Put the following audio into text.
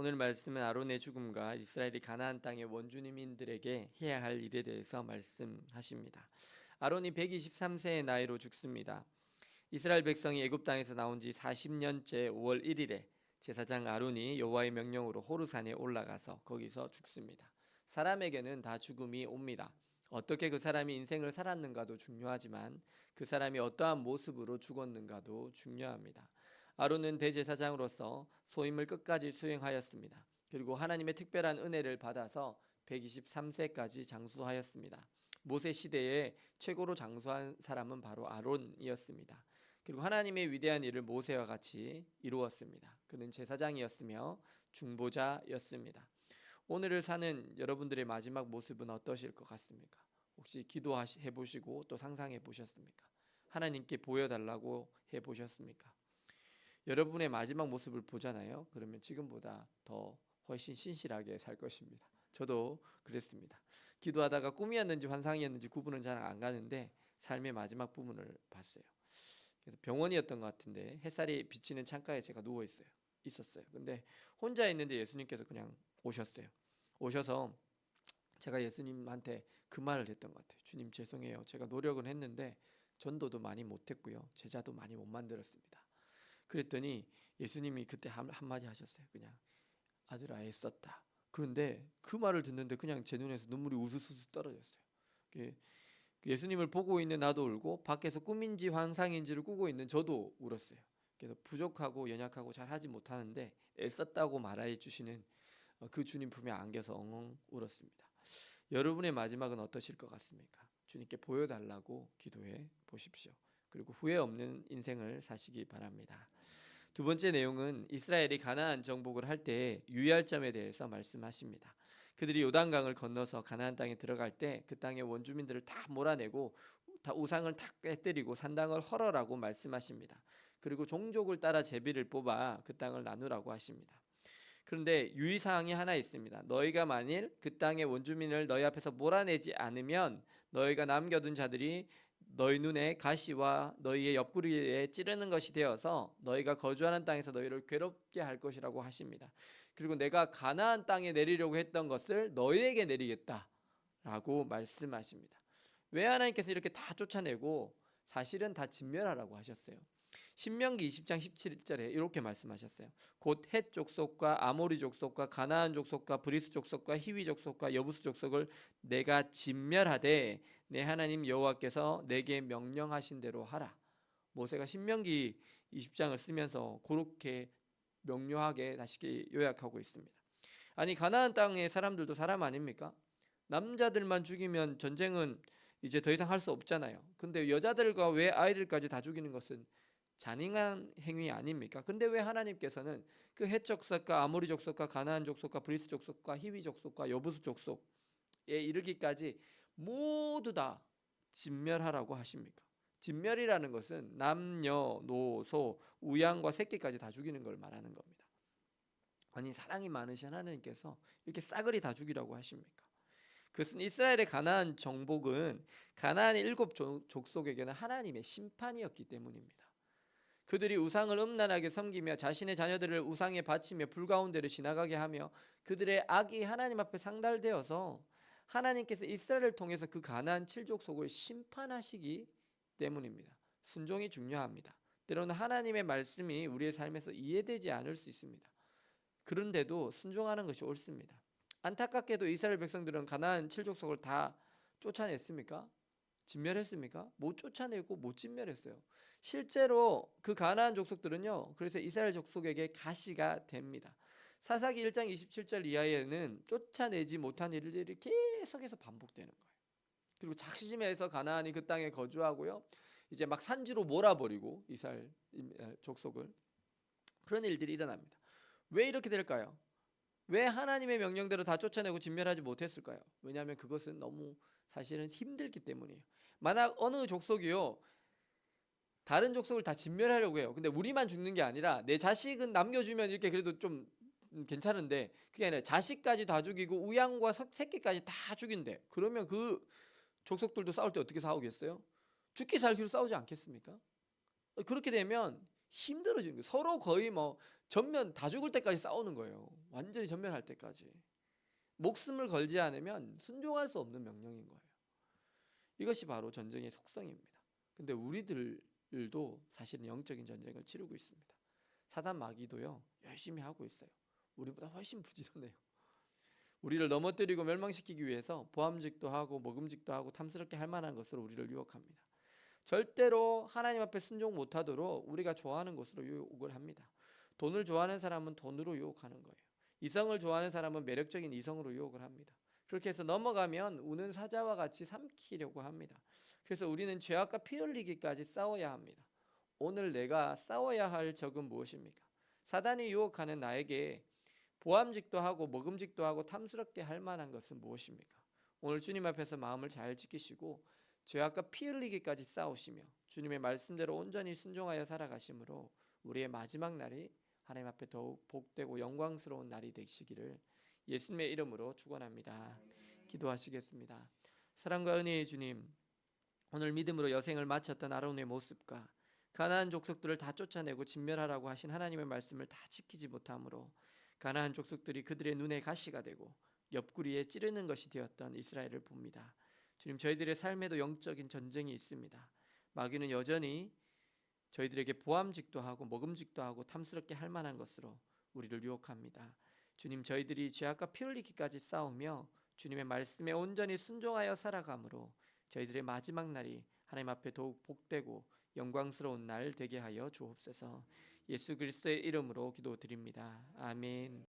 오늘 말씀은 아론의 죽음과 이스라엘이 가나안 땅의 원주민들에게 해야 할 일에 대해서 말씀하십니다. 아론이 123세의 나이로 죽습니다. 이스라엘 백성이 애굽 땅에서 나온 지 40년째 5월 1일에 제사장 아론이 여호와의 명령으로 호르산에 올라가서 거기서 죽습니다. 사람에게는 다 죽음이 옵니다. 어떻게 그 사람이 인생을 살았는가도 중요하지만 그 사람이 어떠한 모습으로 죽었는가도 중요합니다. 아론은 대제사장으로서 소임을 끝까지 수행하였습니다. 그리고 하나님의 특별한 은혜를 받아서 123세까지 장수하였습니다. 모세 시대에 최고로 장수한 사람은 바로 아론이었습니다. 그리고 하나님의 위대한 일을 모세와 같이 이루었습니다. 그는 제사장이었으며 중보자였습니다. 오늘을 사는 여러분들의 마지막 모습은 어떠실 것 같습니까? 혹시 기도해 보시고 또 상상해 보셨습니까? 하나님께 보여달라고 해 보셨습니까? 여러분의 마지막 모습을 보잖아요. 그러면 지금보다 더 훨씬 신실하게 살 것입니다. 저도 그랬습니다. 기도하다가 꿈이었는지 환상이었는지 구분은 잘 안 가는데 삶의 마지막 부분을 봤어요. 그래서 병원이었던 것 같은데 햇살이 비치는 창가에 제가 누워 있어요. 있었어요. 근데 혼자 있는데 예수님께서 그냥 오셨어요. 오셔서 제가 예수님한테 그 말을 했던 것 같아요. 주님 죄송해요. 제가 노력은 했는데 전도도 많이 못했고요. 제자도 많이 못 만들었습니다. 그랬더니 예수님이 그때 한, 한마디 하셨어요. 그냥 아들아 애썼다. 그런데 그 말을 듣는데 그냥 제 눈에서 눈물이 우수수수 떨어졌어요. 그 예수님을 보고 있는 나도 울고 밖에서 꿈인지 환상인지를 꾸고 있는 저도 울었어요. 그래서 부족하고 연약하고 잘하지 못하는데 애썼다고 말해 주시는 어, 그 주님 품에 안겨서 엉엉 울었습니다. 여러분의 마지막은 어떠실 것 같습니까? 주님께 보여달라고 기도해 보십시오. 그리고 후회 없는 인생을 사시기 바랍니다. 두 번째 내용은 이스라엘이 가나안 정복을 할 때 유의할 점에 대해서 말씀하십니다. 그들이 요단강을 건너서 가나안 땅에 들어갈 때 그 땅의 원주민들을 다 몰아내고 다 우상을 다 깨뜨리고 산당을 헐어라고 말씀하십니다. 그리고 종족을 따라 제비를 뽑아 그 땅을 나누라고 하십니다. 그런데 유의 사항이 하나 있습니다. 너희가 만일 그 땅의 원주민을 너희 앞에서 몰아내지 않으면 너희가 남겨둔 자들이 너희 눈에 가시와 너희의 옆구리에 찌르는 것이 되어서 너희가 거주하는 땅에서 너희를 괴롭게 할 것이라고 하십니다. 그리고 내가 가나안 땅에 내리려고 했던 것을 너희에게 내리겠다라고 말씀하십니다. 왜 하나님께서 이렇게 다 쫓아내고 사실은 다 진멸하라고 하셨어요. 신명기 20장 17절에 이렇게 말씀하셨어요. 곧 헷 족속과 아모리 족속과 가나안 족속과 브리스 족속과 히위 족속과 여부스 족속을 내가 진멸하되 내 하나님 여호와께서 내게 명령하신 대로 하라. 모세가 신명기 20장을 쓰면서 그렇게 명료하게 다시 요약하고 있습니다. 아니 가나안 땅의 사람들도 사람 아닙니까? 남자들만 죽이면 전쟁은 이제 더 이상 할 수 없잖아요. 근데 여자들과 왜 아이들까지 다 죽이는 것은 잔인한 행위 아닙니까? 근데 왜 하나님께서는 그 헷족속과 아모리 족속과 가나안 족속과 브리스 족속과 히위 족속과 여부스 족속에 이르기까지 모두 다 진멸하라고 하십니까? 진멸이라는 것은 남녀, 노소, 우양과 새끼까지 다 죽이는 걸 말하는 겁니다. 아니 사랑이 많으신 하나님께서 이렇게 싸그리 다 죽이라고 하십니까? 그것은 이스라엘의 가나안 정복은 가나안의 일곱 족속에게는 하나님의 심판이었기 때문입니다. 그들이 우상을 음란하게 섬기며 자신의 자녀들을 우상에 바치며 불 가운데를 지나가게 하며 그들의 악이 하나님 앞에 상달되어서 하나님께서 이스라엘을 통해서 그 가나안 칠족 속을 심판하시기 때문입니다. 순종이 중요합니다. 때로는 하나님의 말씀이 우리의 삶에서 이해되지 않을 수 있습니다. 그런데도 순종하는 것이 옳습니다. 안타깝게도 이스라엘 백성들은 가나안 칠족 속을 다 쫓아냈습니까? 진멸했습니까? 못 쫓아내고 못 진멸했어요. 실제로 그 가나안 족속들은요. 그래서 이스라엘 족속에게 가시가 됩니다. 사사기 1장 27절 이하에는 쫓아내지 못한 일들이 계속해서 반복되는 거예요. 그리고 작심해서 가나안이 그 땅에 거주하고요. 이제 막 산지로 몰아버리고 이스라엘 족속을 그런 일들이 일어납니다. 왜 이렇게 될까요? 왜 하나님의 명령대로 다 쫓아내고 진멸하지 못했을까요? 왜냐하면 그것은 너무 사실은 힘들기 때문이에요. 만약 어느 족속이요 다른 족속을 다 진멸하려고 해요. 근데 우리만 죽는 게 아니라 내 자식은 남겨주면 이렇게 그래도 좀 괜찮은데 그게 아니라 자식까지 다 죽이고 우양과 새끼까지 다 죽인대. 그러면 그 족속들도 싸울 때 어떻게 싸우겠어요? 죽기 살기로 싸우지 않겠습니까? 그렇게 되면 힘들어지는 거예요. 서로 거의 뭐 전면 다 죽을 때까지 싸우는 거예요. 완전히 전면할 때까지. 목숨을 걸지 않으면 순종할 수 없는 명령인 거예요. 이것이 바로 전쟁의 속성입니다. 근데 우리들도 사실은 영적인 전쟁을 치르고 있습니다. 사단 마귀도요 열심히 하고 있어요. 우리보다 훨씬 부지런해요. 우리를 넘어뜨리고 멸망시키기 위해서 보암직도 하고 먹음직도 하고 탐스럽게 할 만한 것으로 우리를 유혹합니다. 절대로 하나님 앞에 순종 못하도록 우리가 좋아하는 것으로 유혹을 합니다. 돈을 좋아하는 사람은 돈으로 유혹하는 거예요. 이성을 좋아하는 사람은 매력적인 이성으로 유혹을 합니다. 그렇게 해서 넘어가면 우는 사자와 같이 삼키려고 합니다. 그래서 우리는 죄악과 피 흘리기까지 싸워야 합니다. 오늘 내가 싸워야 할 적은 무엇입니까? 사단이 유혹하는 나에게 보암직도 하고 먹음직도 하고 탐스럽게 할 만한 것은 무엇입니까? 오늘 주님 앞에서 마음을 잘 지키시고 죄악과 피 흘리기까지 싸우시며 주님의 말씀대로 온전히 순종하여 살아가심으로 우리의 마지막 날이 하나님 앞에 더욱 복되고 영광스러운 날이 되시기를 예수님의 이름으로 축원합니다. 기도하시겠습니다. 사랑과 은혜의 주님, 오늘 믿음으로 여생을 마쳤던 아론의 모습과 가나안 족속들을 다 쫓아내고 진멸하라고 하신 하나님의 말씀을 다 지키지 못함으로 가나안 족속들이 그들의 눈에 가시가 되고 옆구리에 찌르는 것이 되었던 이스라엘을 봅니다. 주님 저희들의 삶에도 영적인 전쟁이 있습니다. 마귀는 여전히 저희들에게 보암직도 하고 먹음직도 하고 탐스럽게 할 만한 것으로 우리를 유혹합니다. 주님 저희들이 죄악과 피 흘리기까지 싸우며 주님의 말씀에 온전히 순종하여 살아감으로 저희들의 마지막 날이 하나님 앞에 더욱 복되고 영광스러운 날 되게 하여 주옵소서. 예수 그리스도의 이름으로 기도드립니다. 아멘.